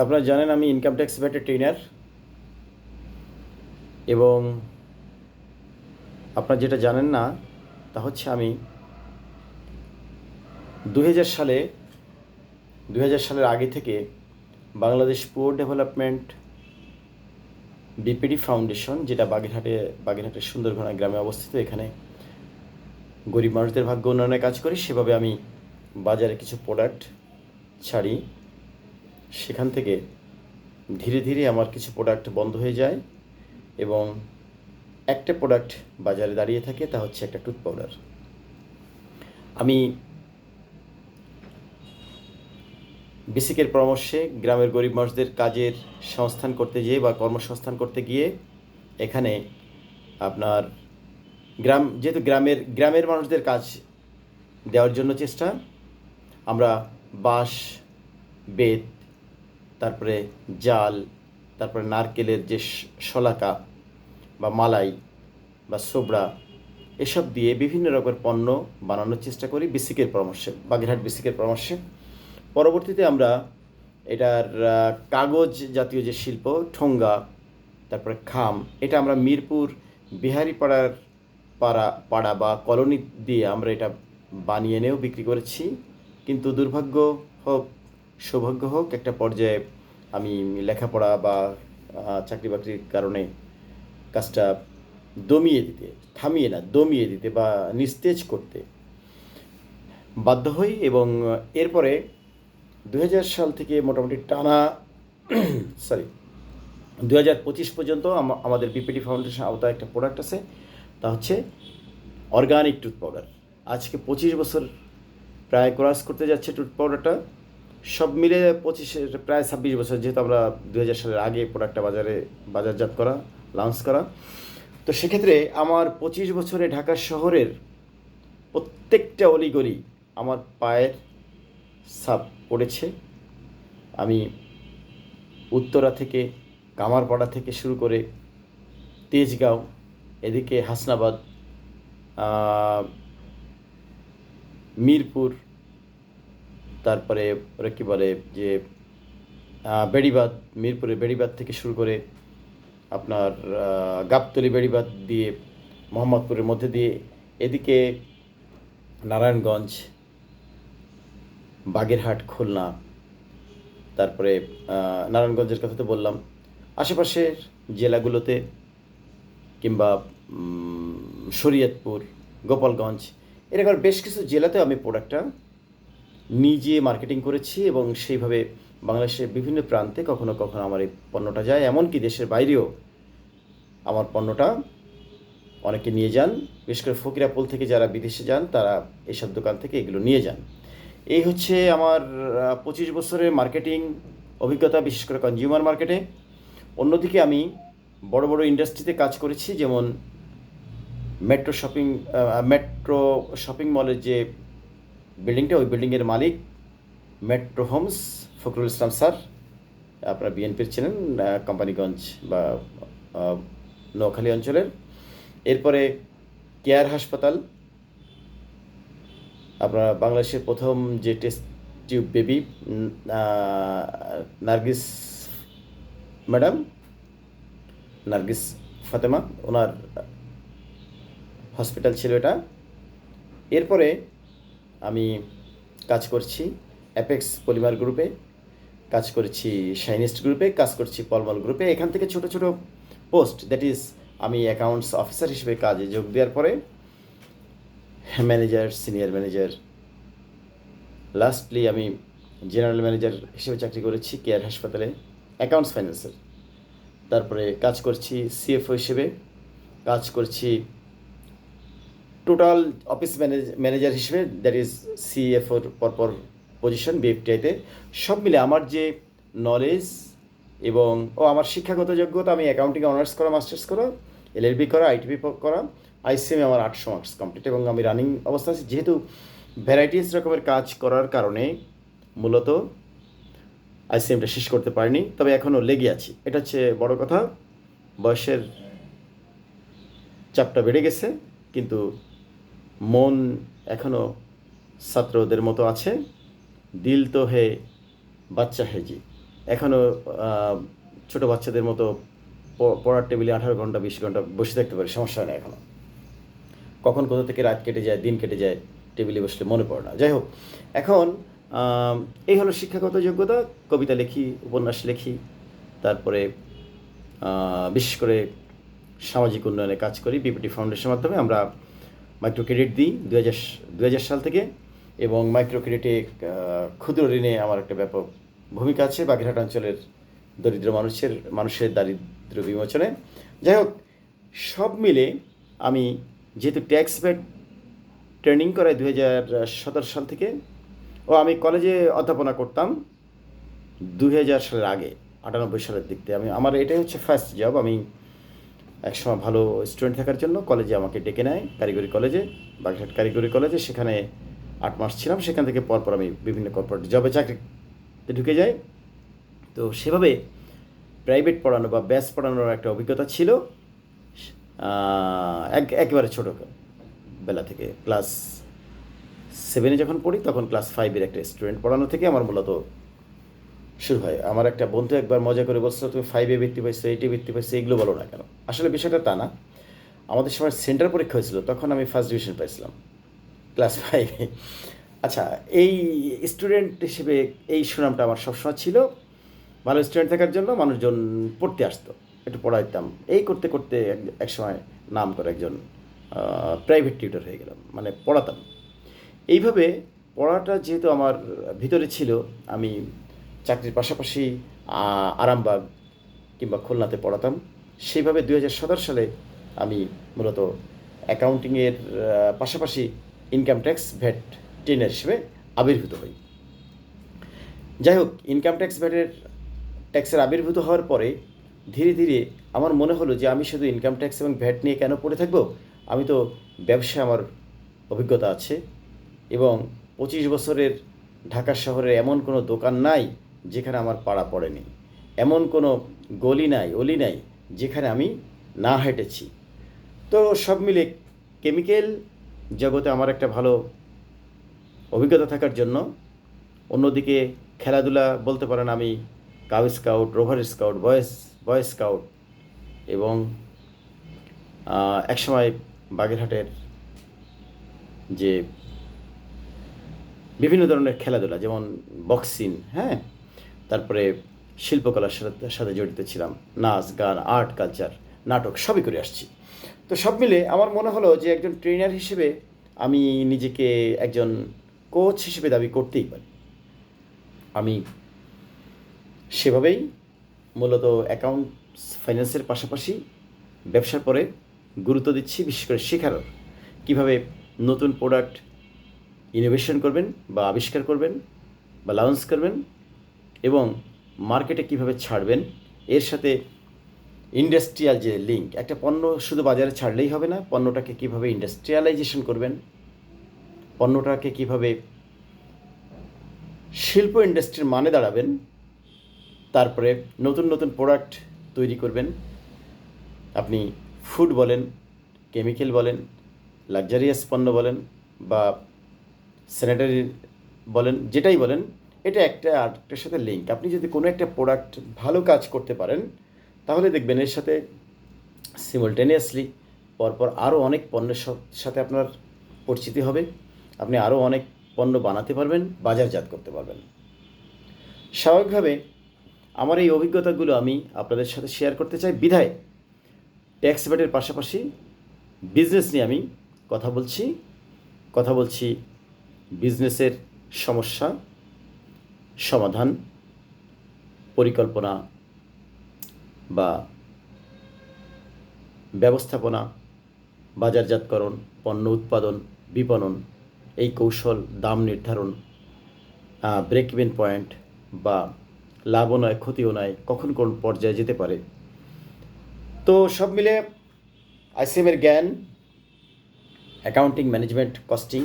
আপনারা জানেন আমি ইনকাম ট্যাক্স ব্যাটের ট্রেনার এবং আপনারা যেটা জানেন না, তা হচ্ছে আমি দু হাজার সালে দু হাজার সালের আগে থেকে Bangladesh poor development BPD foundation, যেটা বাগেরহাটে বাগেরহাটের সুন্দরঘোনা গ্রামে অবস্থিত, এখানে গরিব মানুষদের ভাগ্য উন্নয়নের কাজ করি, সেভাবে আমি বাজারে কিছু প্রোডাক্ট ছাড়ি। সেখান থেকে ধীরে ধীরে আমার কিছু প্রোডাক্ট বন্ধ হয়ে যায় এবং একটা প্রোডাক্ট বাজারে দাঁড়িয়ে থাকে, তা হচ্ছে একটা টুথ পাউডার আমি বেসিকের পরামর্শে গ্রামের গরিব মানুষদের কাজের সংস্থান করতে গিয়ে বা কর্মসংস্থান করতে গিয়ে এখানে আপনার গ্রাম, যেহেতু গ্রামের গ্রামের মানুষদের কাজ দেওয়ার জন্য চেষ্টা, আমরা বাঁশ, বেত তারপরে জাল, তারপরে নারকেলের যে শলাকা বা মালাই বা সোবড়া, এসব দিয়ে বিভিন্ন রকমের পণ্য বানানোর চেষ্টা করি বিসিকের পরামর্শে, বাগেরহাট বিসিকের পরামর্শে। পরবর্তীতে আমরা এটার কাগজ জাতীয় যে শিল্প, ঠোঙ্গা, তারপরে খাম, এটা আমরা মিরপুর বিহারি পাড়ার পাড়া পাড়া বা কলোনি দিয়ে আমরা এটা বানিয়ে এনেও বিক্রি করেছি। কিন্তু দুর্ভাগ্য হোক সৌভাগ্য হোক, একটা পর্যায়ে আমি লেখাপড়া বা চাকরি বাকরির কারণে কাজটা দমিয়ে দিতে, থামিয়ে না, দমিয়ে দিতে বা নিস্তেজ করতে বাধ্য হই এবং এরপরে দু হাজার সাল থেকে মোটামুটি টানা সরি দু হাজার পঁচিশ পর্যন্ত আমাদের বিপিটি ফাউন্ডেশন আওতায় একটা প্রোডাক্ট আছে, তা হচ্ছে অর্গানিক টুথ পাউডার আজকে পঁচিশ বছর প্রায় ক্রস করতে যাচ্ছে টুথ পাউডারটা সব মিলে পঁচিশের প্রায় ছাব্বিশ বছর, যেহেতু আমরা দু হাজার সালের আগে প্রোডাক্টটা বাজারে, বাজারজাত করা লঞ্চ করা। তো সেক্ষেত্রে আমার পঁচিশ বছরে ঢাকা শহরের প্রত্যেকটা অলিগলি আমার পায়ের সাপ পড়েছে। আমি উত্তরা থেকে কামারপাড়া থেকে শুরু করে তেজগাঁও, এদিকে হাসনাবাদ মিরপুর তারপরে ওরা কী বলে যে বেড়িবাদ মিরপুরে বেড়িবাদ থেকে শুরু করে আপনার গাবতলি বেড়িবাদ দিয়ে, মোহাম্মদপুরের মধ্যে দিয়ে এদিকে নারায়ণগঞ্জ, বাগেরহাট, খুলনা, তারপরে নারায়ণগঞ্জের কথা তো বললাম। আশেপাশের জেলাগুলোতে কিংবা শরীয়তপুর, গোপালগঞ্জ এরকম বেশ কিছু জেলাতেও আমি প্রোডাক্টটা নিজে মার্কেটিং করেছি এবং সেইভাবে বাংলাদেশের বিভিন্ন প্রান্তে কখনো কখনো আমার এই পণ্যটা যায়। এমনকি দেশের বাইরেও আমার পণ্যটা অনেকে নিয়ে যান। বিশেষ করে ফকিরাপুল থেকে যারা বিদেশে যান, তারা এইসব দোকান থেকে এগুলো নিয়ে যান। এই হচ্ছে আমার পঁচিশ বছরের মার্কেটিং অভিজ্ঞতা, বিশেষ করে কনজিউমার মার্কেটে অন্যদিকে আমি বড় বড় ইন্ডাস্ট্রিতে কাজ করেছি, যেমন মেট্রো শপিং মেট্রো শপিং মলের যে বিল্ডিংটা, ওই বিল্ডিংয়ের মালিক Metro Homes Fakhrul Islam sir. আপনারা বিএনপির ছিলেন কোম্পানিগঞ্জ বা নোয়াখালী অঞ্চলের। এরপরে কেয়ার হাসপাতাল। আপনার বাংলাদেশের প্রথম যে test tube baby Nargis madam, Nargis Fatema, ওনার হসপিটাল ছিল এটা। এরপরে আমি কাজ করছি অ্যাপেক্স পলিমার গ্রুপে কাজ করছি শাইনিস্ট গ্রুপে কাজ করছি পলমল গ্রুপে এখান থেকে ছোট ছোট পোস্ট দ্যাট ইজ আমি অ্যাকাউন্টস অফিসার হিসেবে কাজে যোগ দেওয়ার পরে ম্যানেজার সিনিয়র ম্যানেজার লাস্টলি আমি জেনারেল ম্যানেজার হিসেবে চাকরি করেছি কেয়ার হাসপাতালে অ্যাকাউন্টস ফাইন্যান্সের তারপরে কাজ করছি সিএফও হিসেবে, কাজ করছি টোটাল অফিস ম্যানেজার হিসেবে দ্যাট ইজ সিএফওর পরপর পজিশন বিএফটিআইতে সব মিলে আমার যে নলেজ এবং, ও আমার শিক্ষাগত যোগ্যতা, আমি অ্যাকাউন্টিং অনার্স করা মাস্টার্স করা এলএলবি করা আইটিপি করা আইসিএমে আমার আটশো মার্কস কমপ্লিট এবং আমি রানিং অবস্থা আছি। যেহেতু ভ্যারাইটিস রকমের কাজ করার কারণে মূলত আইসিএমটা শেষ করতে পারিনি, তবে এখনও লেগে আছি। এটা হচ্ছে বড় কথা, বয়সের চাপটা বেড়ে গেছে, কিন্তু মন এখনও ছাত্রদের মতো আছে। দিল তো হে বাচ্চা হেজি এখনও ছোটো বাচ্চাদের মতো পড়ার টেবিলে আঠারো ঘণ্টা, বিশ ঘণ্টা বসে থাকতে পারি, সমস্যা নেই এখনও কখন কোথা থেকে রাত কেটে যায়, দিন কেটে যায়, টেবিলে বসলে মনে পড়ে না। যাই হোক, এখন এই হলো শিক্ষাগত যোগ্যতা, কবিতা লিখি, উপন্যাস লিখি, তারপরে বিশেষ করে সামাজিক উন্নয়নে কাজ করি, বিপিটি ফাউন্ডেশনের মাধ্যমে আমরা মাইক্রো ক্রেডিট দিই দু হাজার সাল থেকে এবং মাইক্রো ক্রেডিটে ক্ষুদ্র ঋণে আমার একটা ব্যাপক ভূমিকা আছে। বাগেরহাট অঞ্চলের দরিদ্র মানুষের মানুষের দারিদ্র বিমোচনে। যাই হোক, সব মিলে আমি যেহেতু ট্যাক্স ব্যাট ট্রেনিং করাই দু হাজার সতেরো সাল থেকে, ও আমি কলেজে অধ্যাপনা করতাম দু হাজার সালের আগে, আটানব্বই সালের দিক থেকে আমি, আমার এটাই হচ্ছে ফার্স্ট জব আমি একসময় ভালো স্টুডেন্ট থাকার জন্য কলেজে আমাকে ডেকে নেয়, কারিগরি কলেজে বাগেরহাট কারিগরি কলেজে সেখানে আট মাস ছিলাম, সেখান থেকে পরপর আমি বিভিন্ন কর্পোরেট জবে চাকরিতে ঢুকে যাই। তো সেভাবে প্রাইভেট পড়ানো বা ব্যাস পড়ানোর একটা অভিজ্ঞতা ছিল। এক, একেবারে ছোটো বেলা থেকে ক্লাস সেভেনে যখন পড়ি, তখন ক্লাস ফাইভের একটা স্টুডেন্ট পড়ানো থেকে আমার মূলত শুরু হয়। আমার একটা বন্ধু একবার মজা করে বলছিল, তুমি ফাইভে বৃত্তি পাইছো এইটে বৃত্তি পাইছো, এগুলো বলো না কেন? আসলে বিষয়টা তা না। আমাদের সময় সেন্টার পরীক্ষা হয়েছিল, তখন আমি ফার্স্ট ডিভিশন পাইছিলাম ক্লাস ফাইভে আচ্ছা এই স্টুডেন্ট হিসেবে এই সুনামটা আমার সবসময় ছিল। ভালো স্টুডেন্ট থাকার জন্য মানুষজন পড়তে আসতো, একটু পড়াইতাম। এই করতে করতে এক- সময় নাম করে একজন প্রাইভেট টিউটর হয়ে গেলাম মানে পড়াতাম। এইভাবে পড়াটা যেহেতু আমার ভিতরে ছিল, আমি চাকরির পাশাপাশি আরামবাগ কিংবা খুলনাতে পড়াতাম। সেইভাবে দুই হাজার সতেরো সালে আমি মূলত অ্যাকাউন্টিংয়ের পাশাপাশি ইনকাম ট্যাক্স ভ্যাট ট্রেনার হিসেবে আবির্ভূত হই। যাই হোক ইনকাম ট্যাক্স ভ্যাটের ট্যাক্সের আবির্ভূত হওয়ার পরে ধীরে ধীরে আমার মনে হলো যে আমি শুধু ইনকাম ট্যাক্স এবং ভ্যাট নিয়ে কেন পড়ে থাকব? আমি তো ব্যবসায় আমার অভিজ্ঞতা আছে এবং পঁচিশ বছরের ঢাকা শহরে এমন কোনো দোকান নাই যেখানে আমার পাড়া পড়েনি। এমন কোনো গলি নাই, অলি নাই, যেখানে আমি না হেঁটেছি। তো সব মিলে কেমিক্যাল জগতে আমার একটা ভালো অভিজ্ঞতা থাকার জন্য অন্যদিকে খেলাধুলা বলতে পারেন আমি cub scout, rover scout boys boy scout এবং একসময় বাগেরহাটের যে বিভিন্ন ধরনের খেলাধুলা, যেমন বক্সিং হ্যাঁ? তারপরে শিল্পকলার সাথে সাথে জড়িত ছিলাম। নাচ, গান, আর্ট, কালচার, নাটক সবই করে আসছি। তো সব মিলে আমার মনে হলো যে একজন ট্রেনার হিসেবে আমি নিজেকে একজন কোচ হিসেবে দাবি করতেই পারি। আমি সেভাবেই মূলত অ্যাকাউন্টস, ফাইন্যান্সের পাশাপাশি ব্যবসার পরে গুরুত্ব দিচ্ছি, বিশেষ করে শেখার কীভাবে নতুন প্রোডাক্ট ইনোভেশন করবেন বা আবিষ্কার করবেন বা লঞ্চ করবেন এবং মার্কেটে কীভাবে ছাড়বেন, এর সাথে ইন্ডাস্ট্রিয়াল যে লিঙ্ক, একটা পণ্য শুধু বাজারে ছাড়লেই হবে না, পণ্যটাকে কীভাবে ইন্ডাস্ট্রিয়ালাইজেশন করবেন, পণ্যটাকে কীভাবে শিল্প ইন্ডাস্ট্রির মানে দাঁড়াবেন, তারপরে নতুন নতুন প্রোডাক্ট তৈরি করবেন। আপনি ফুড বলেন কেমিক্যাল বলেন লাক্সারিয়াস পণ্য বলেন বা স্যানিটারি বলেন, যেটাই বলেন এটা একটা আরেকটার সাথে লিঙ্ক আপনি যদি কোনো একটা প্রোডাক্ট ভালো কাজ করতে পারেন, তাহলে দেখবেন এর সাথে সিমলটেনিয়াসলি পরপর আরও অনেক পণ্যের সাথে আপনার পরিচিতি হবে। আপনি আরও অনেক পণ্য বানাতে পারবেন, বাজারজাত করতে পারবেন। স্বাভাবিকভাবে আমার এই অভিজ্ঞতাগুলো আমি আপনাদের সাথে শেয়ার করতে চাই বিধায়। ট্যাক্স ব্যাটের পাশাপাশি বিজনেস নিয়ে আমি কথা বলছি। কথা বলছি বিজনেসের সমস্যা সমাধান, পরিকল্পনা বা ব্যবস্থাপনা, বাজারজাতকরণ, পণ্য উৎপাদন, বিপণন, এই কৌশল দাম নির্ধারণ ব্রেক ইভেন পয়েন্ট বা লাভও নয় ক্ষতিও নয় কখন কোন পর্যায়ে যেতে পারে। তো সব মিলে আইসিএমের জ্ঞান accounting management costing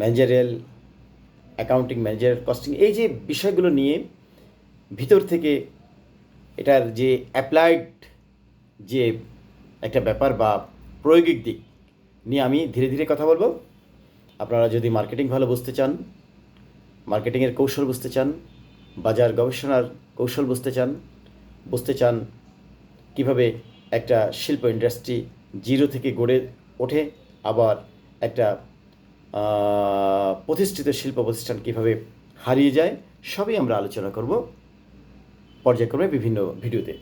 managerial accounting manager costing এই যে বিষয়গুলো নিয়ে ভিতর থেকে এটার যে অ্যাপ্লাইড যে একটা ব্যাপার বা প্রয়োগিক দিক নিয়ে আমি ধীরে ধীরে কথা বলব। আপনারা যদি মার্কেটিং ভালো বুঝতে চান মার্কেটিংয়ের কৌশল বুঝতে চান, বাজার গবেষণার কৌশল বুঝতে চান বুঝতে চান কীভাবে একটা শিল্প ইন্ডাস্ট্রি জিরো থেকে গড়ে ওঠে, আবার একটা প্রতিষ্ঠিত শিল্প প্রতিষ্ঠান কীভাবে হারিয়ে যায়, সবই আমরা আলোচনা করব পর্যায়ক্রমে বিভিন্ন ভিডিওতে।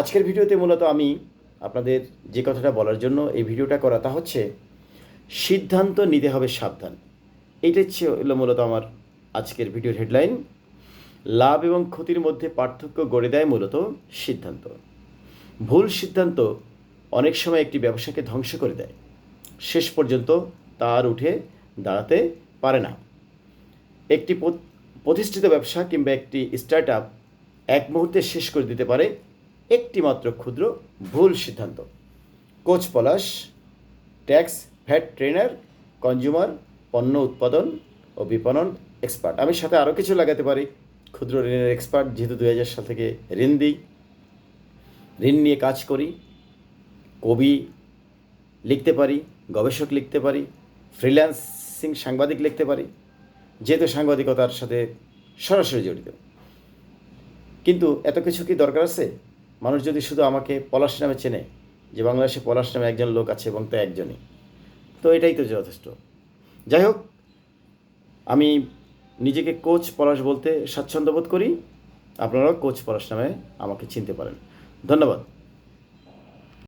আজকের ভিডিওতে মূলত আমি আপনাদের যে কথাটা বলার জন্য এই ভিডিওটা করা তা হচ্ছে, সিদ্ধান্ত নিতে হবে সাবধান। এইটাই ছিল মূলত আমার আজকের ভিডিওর হেডলাইন। লাভ এবং ক্ষতির মধ্যে পার্থক্য গড়ে দেয় মূলত সিদ্ধান্ত। ভুল সিদ্ধান্ত অনেক সময় একটি ব্যবসাকে ধ্বংস করে দেয়। শেষ পর্যন্ত তার উঠে দাঁড়াতে পারে না। একটি প্রতিষ্ঠিত ব্যবসা কিংবা একটি স্টার্ট আপ এক মুহূর্তে শেষ করে দিতে পারে একটি মাত্র ক্ষুদ্র ভুল সিদ্ধান্ত। Coach Palash, tax VAT trainer, consumer, পণ্য উৎপাদন ও বিপণন এক্সপার্ট। আমি সাথে আরও কিছু লাগাতে পারি। ক্ষুদ্র ঋণের এক্সপার্ট, যেহেতু দু হাজার সাল থেকে ঋণ দিই, ঋণ নিয়ে কাজ করি, কবি লিখতে পারি, গবেষক লিখতে পারি, ফ্রিল্যান্সিং সাংবাদিক লিখতে পারি, যেহেতু সাংবাদিকতার সাথে সরাসরি জড়িত। কিন্তু এত কিছু কি দরকার আছে? মানুষ যদি শুধু আমাকে পলাশ নামে চেনে, যে বাংলাদেশে পলাশ নামে একজন লোক আছে এবং তা একজনই, তো এটাই তো যথেষ্ট। যাই হোক, আমি নিজেকে কোচ পলাশ বলতে স্বাচ্ছন্দ্য বোধ করি, আপনারাও কোচ পলাশ নামে আমাকে চিনতে পারেন। ধন্যবাদ।